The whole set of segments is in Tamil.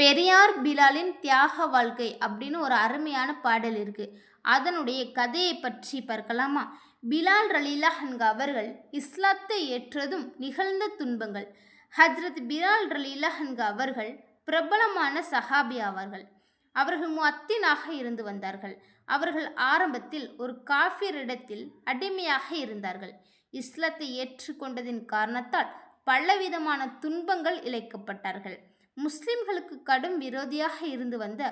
பெரியார் பிலாலின் தியாக வாழ்க்கை அப்படின்னு ஒரு அருமையான பாடல் இருக்குது அதனுடைய கதையை பற்றி பார்க்கலாமா? பிலால் ரலீலா ஹன்கா அவர்கள் இஸ்லாத்தை ஏற்றதும் நிகழ்ந்த துன்பங்கள். ஹஜ்ரத் பிலால் ரலீலா ஹன்கா அவர்கள் பிரபலமான சஹாபி ஆவார்கள். அவர்கள் முத்தினாக இருந்து வந்தார்கள். அவர்கள் ஆரம்பத்தில் ஒரு காஃபிரிடத்தில் அடிமையாக இருந்தார்கள். இஸ்லாத்தை ஏற்றுக்கொண்டதின் காரணத்தால் பலவிதமான துன்பங்கள் இழைக்கப்பட்டார்கள். முஸ்லிம்களுக்கு கடும் விரோதியாக இருந்து வந்த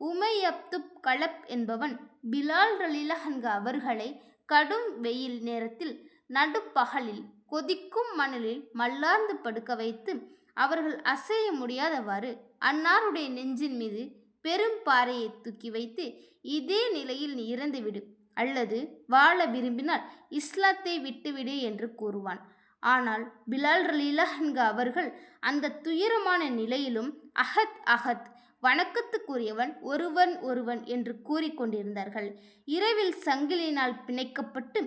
உமையப்துப் கலப் என்பவன் பிலால் ரலிலஹன்க அவர்களை கடும் வெயில் நேரத்தில் நடுப்பகலில் கொதிக்கும் மணலில் மல்லார்ந்து படுக்க வைத்து அவர்கள் அசைய முடியாதவாறு அன்னாருடைய நெஞ்சின் மீது பெரும் பாறையை தூக்கி வைத்து இதே நிலையில் நீ இறந்துவிடு. அல்லது வாழ விரும்பினால் இஸ்லாத்தை விட்டுவிடு என்று கூறுவான். ஆனால் பிலால் ரலீலஹன்க அவர்கள் அந்த துயரமான நிலையிலும் அஹத் அஹத் வணக்கத்துக்குரியவன் ஒருவன் ஒருவன் என்று கூறிக்கொண்டிருந்தார்கள் இரவில் சங்கிலினால் பிணைக்கப்பட்டு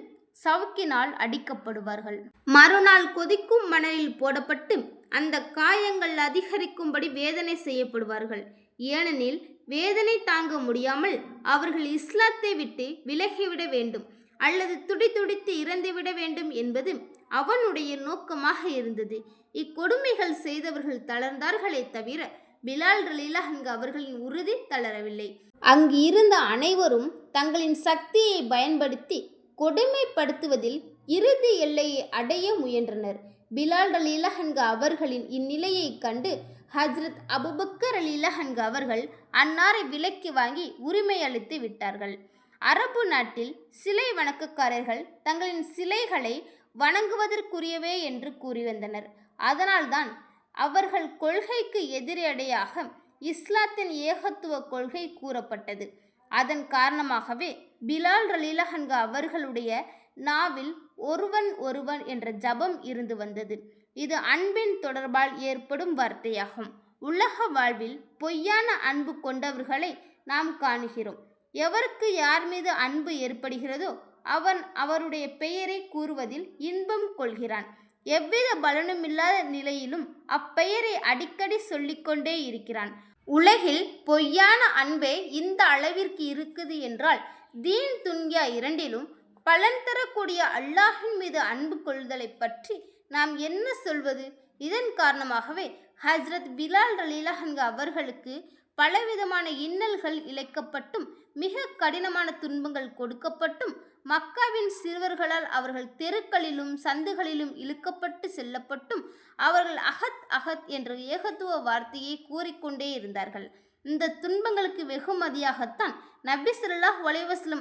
சவுக்கினால் அடிக்கப்படுவார்கள். மறுநாள் கொதிக்கும் மணலில் போடப்பட்டு அந்த காயங்கள் அதிகரிக்கும்படி வேதனை செய்யப்படுவார்கள். ஏனெனில் வேதனை தாங்க முடியாமல் அவர்கள் இஸ்லாத்தை விட்டு விலகிவிட வேண்டும். அல்லது துடிதுடித்து இறந்துவிட வேண்டும் என்பது அவனுடைய நோக்கமாக இருந்தது. இக்கொடுமைகள் செய்தவர்கள் தளர்ந்தார்களே தவிர பிலால் ரலீலஹன்க அவர்களின் உறுதி தளரவில்லை. அங்கு இருந்த அனைவரும் தங்களின் சக்தியை பயன்படுத்தி கொடுமைப்படுத்துவதில் இறுதி எல்லையை அடைய முயன்றனர். பிலால் ரலீலஹன்க அவர்களின் இந்நிலையை கண்டு ஹஜ்ரத் அபுபக்கர் அலிலஹன்க அவர்கள் அன்னாரை விலக்கி வாங்கி உரிமை அளித்து விட்டார்கள். அரபு நாட்டில் சிலை வணக்கக்காரர்கள் தங்களின் சிலைகளை வணங்குவதற்குரியவே என்று கூறி வந்தனர். அதனால்தான் அவர்கள் கொள்கைக்கு எதிரடையாக இஸ்லாத்தின் ஏகத்துவ கொள்கை கூறப்பட்டது. அதன் காரணமாகவே பிலால் ரலீலஹன்க அவர்களுடைய நாவில் ஒருவன் ஒருவன் என்ற ஜபம் இருந்து வந்தது. இது அன்பின் தொடர்பால் ஏற்படும் வார்த்தையாகும். உலக வாழ்வில் பொய்யான அன்பு கொண்டவர்களை நாம் காணுகிறோம். எவருக்கு யார் மீது அன்பு ஏற்படுகிறதோ அவன் அவருடைய பெயரை கூறுவதில் இன்பம் கொள்கிறான். எவ்வித பலனுமில்லாத நிலையிலும் அப்பெயரை அடிக்கடி சொல்லிக்கொண்டே இருக்கிறான். உலகில் பொய்யான அன்பே இந்த அளவிற்கு இருக்குது என்றால் தீன் துன்யா இரண்டிலும் பலன் தரக்கூடிய அல்லாஹின் மீது அன்பு கொள்தலை பற்றி நாம் என்ன சொல்வது? இதன் காரணமாகவே ஹஸ்ரத் பிலால் ரலீலஹன்க அவர்களுக்கு பலவிதமான இன்னல்கள் இழைக்கப்பட்டும் மிக கடினமான துன்பங்கள் கொடுக்கப்பட்டும் மக்காவின் சிறுவர்களால் அவர்கள் தெருக்களிலும் சந்துகளிலும் இழுக்கப்பட்டு செல்லப்பட்டும் அவர்கள் அகத் அகத் என்ற ஏகத்துவ வார்த்தையை கூறிக்கொண்டே இருந்தார்கள். இந்த துன்பங்களுக்கு வெகுமதியாகத்தான் நபி ஸல்லல்லாஹு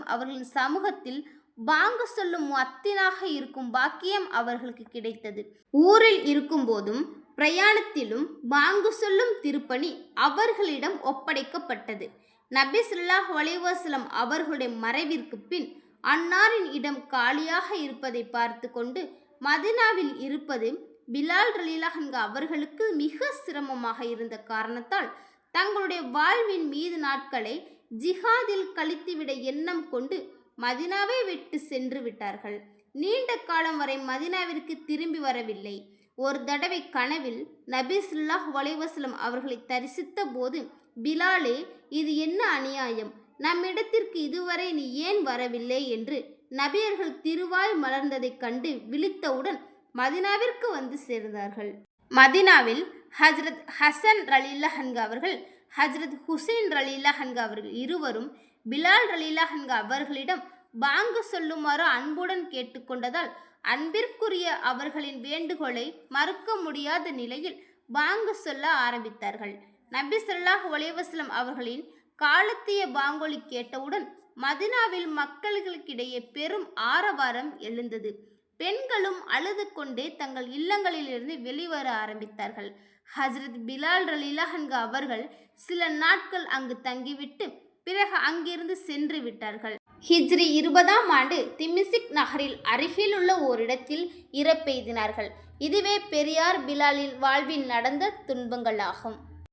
அவர்களின் சமூகத்தில் பாங்கு சொல்லும் அத்தினாக இருக்கும் பாக்கியம் அவர்களுக்கு கிடைத்தது. ஊரில் இருக்கும்போதும் பிரயாணத்திலும் பாங்கு சொல்லும் திருப்பணி அவர்களிடம் ஒப்படைக்கப்பட்டது. நபி ஸல்லல்லாஹு அலைஹி அவர்களுடைய மறைவிற்கு பின் அன்னாரின் இடம் காலியாக இருப்பதை பார்த்து கொண்டு மதினாவில் இருப்பது பிலால் ரலீலாஹன்க அவர்களுக்கு மிக சிரமமாக இருந்த காரணத்தால் தங்களுடைய வாழ்வின் மீது நாட்களை ஜிஹாதில் கழித்துவிட எண்ணம் கொண்டு மதினாவை விட்டு சென்று விட்டார்கள். நீண்ட காலம் வரை மதினாவிற்கு திரும்பி வரவில்லை. ஒரு தடவை கனவில் நபிசுல்லாஹ் வலைவசலம் அவர்களை தரிசித்த போது பிலாலே இது என்ன அநியாயம்? நம்மிடத்திற்கு இதுவரை நீ ஏன் வரவில்லை? என்று நபியர்கள் திருவாய் மலர்ந்ததைக் கண்டு விழித்தவுடன் மதினாவிற்கு வந்து சேர்ந்தார்கள். மதினாவில் ஹஜ்ரத் ஹசன் ரலீலா ஹன்கா அவர்கள் ஹஜ்ரத் ஹுசைன் ரலீலா ஹன்கா அவர்கள் இருவரும் பிலால் ரலீலா ஹன்கா அவர்களிடம் பாங்கு சொல்லுமாறு அன்புடன் கேட்டுக்கொண்டதால் அன்பிற்குரிய அவர்களின் வேண்டுகோளை மறுக்க முடியாத நிலையில் பாங்கு சொல்ல ஆரம்பித்தார்கள். நபி சொல்லாஹ் அலைஹி அவர்களின் காலத்திய பாங்கொலி கேட்டவுடன் மதினாவில் மக்களுக்கிடையே பெரும் ஆரவாரம் எழுந்தது. பெண்களும் அழுது கொண்டே தங்கள் இல்லங்களிலிருந்து வெளிவர ஆரம்பித்தார்கள். ஹசரத் பிலால் ரலீலஹன்கா அவர்கள் சில நாட்கள் அங்கு தங்கிவிட்டு பிறகு அங்கிருந்து சென்று விட்டார்கள். ஹிஜ்ரி இருபதாம் ஆண்டு திமிசிக் நகரில் அருகில் உள்ள ஓரிடத்தில் இறப்பெய்தினார்கள். இதுவே பெரியார் பிலாலில் வாழ்வில் நடந்த துன்பங்களாகும்.